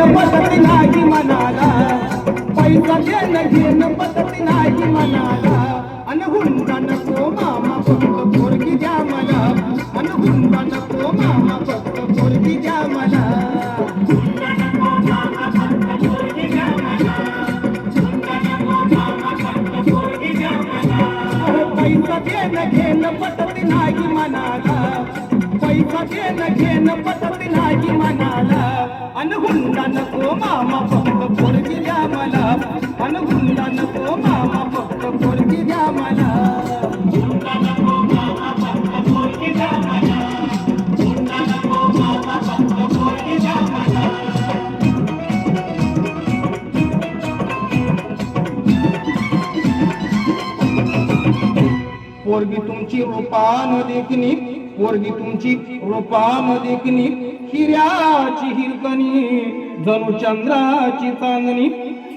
घेणं पटत नाही मनाला. पैसा देणं घेणं पटत नाही मनाला. अन हुंडा नको मामा फक्त पोरगी द्या मला. अन हुंडा नको मामा फक्त पोरगी द्या मला. पैसा देणं घेणं पटत नाही मनाला. पैसा देणं घेणं पटत नाही मनाला. अन हुंडा नको मामा फक्त पोरगी द्या मला अन हुंडा नको मामा फक्त पोरगी द्या मला पोरगी तुमची रूपान देखणी पोरगी तुमची रूपान मदिकनी हिऱ्याची हिरकणी जणू चंद्राची चांदणी.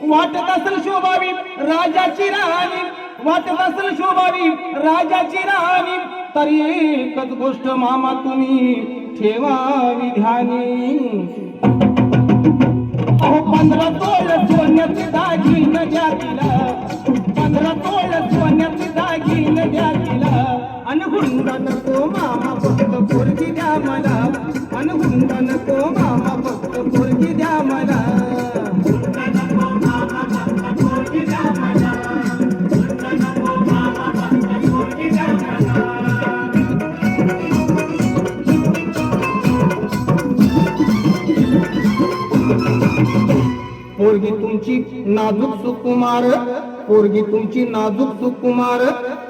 वाटत असेल शोभावी राजाची राणी वाटत असेल शोभावी राजाची राणी तरी एकच गोष्ट मामा तुम्ही ठेवावी ध्यानी. अहो पंधरा तोळ सोन्याचे दागिन ज्या दिला हुंडा नको मामा फक्त पोरगी द्या मला. अन हुंडा नको मामा फक्त पोरगी द्या मला. पोरगी तुमची नाजूक सुकुमार. पोरगी तुमची नाजूक सुकुमार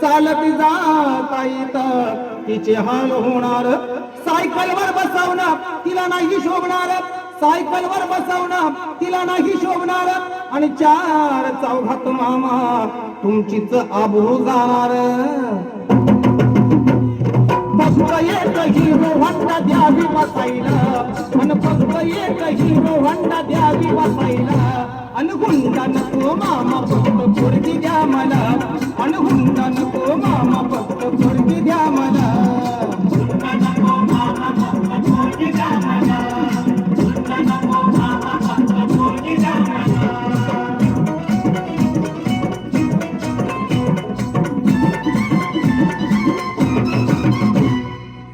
चालत जाता येत तिचे हाल होणार सायकलवर बसवणं तिला नाही शोभणार. सायकलवर बसवणं तिला नाही शोभणार. आणि चार चौघात मामा तुमचीच आबरू जाणार. फक्त एक हिरो होंडा द्यावी बसायला. अन फक्त एक हिरो होंडा द्यावी बसायला. अन हुंडा नको मामा फक्त पोरगी द्या मला. अन हुंडा नको मामा फक्त पोरगी द्या मला.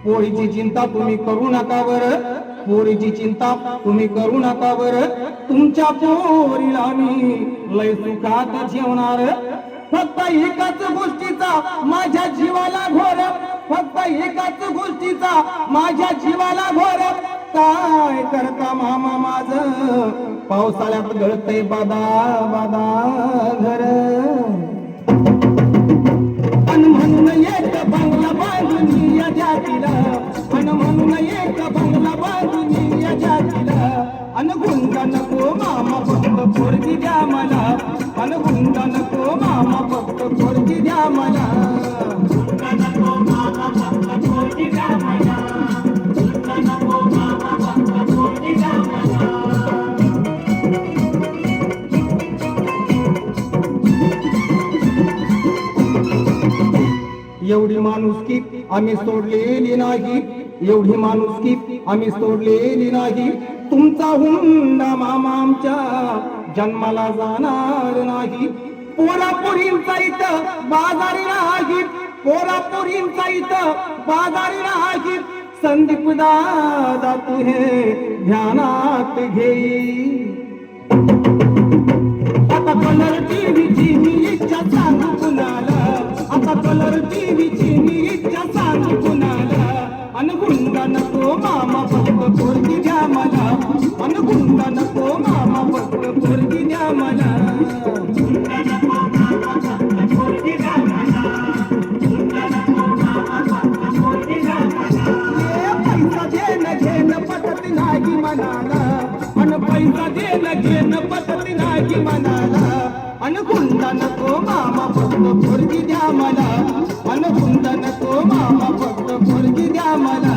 पोळीची चिंता तुम्ही करू नका बरं. पोरीची चिंता तुम्ही करू नका बर. तुमच्या पोरीला मी लय सुखात जेवणार फक्त एकाच गोष्टीचा माझ्या जीवाला घोर फक्त एकाच गोष्टीचा माझ्या जीवाला घोर काय करता मामा माझ? पावसाळ्यात गळतय बादा बादा घर. द्या मला. अन गुंडा नको मामा फक्त पोरगी द्या मला. एवढी माणूस की आम्ही सोडलेली नाही. एवढी माणुसकी आम्ही सोडलेली नाही. तुमचा हुंडा मामा आमच्या जन्माला जाणार नाही. पोरापोरींचा इथं बाजारी नाही. पोरापोरींचा इथं बाजारी नाही. संदीप दादा तू हे ध्यानात घेई. आता कलर टीव्हीची अन गुंडा नको मामा फक्त पोरगी द्या मला. ए, पैसा देणं घेणं पटत नाही मनाला. अन पैसा देणं घेणं पटत नाही मनाला. अन गुंडा नको मामा फक्त पोरगी द्या मला. अन गुंडा नको मामा फक्त पोरगी द्या मला.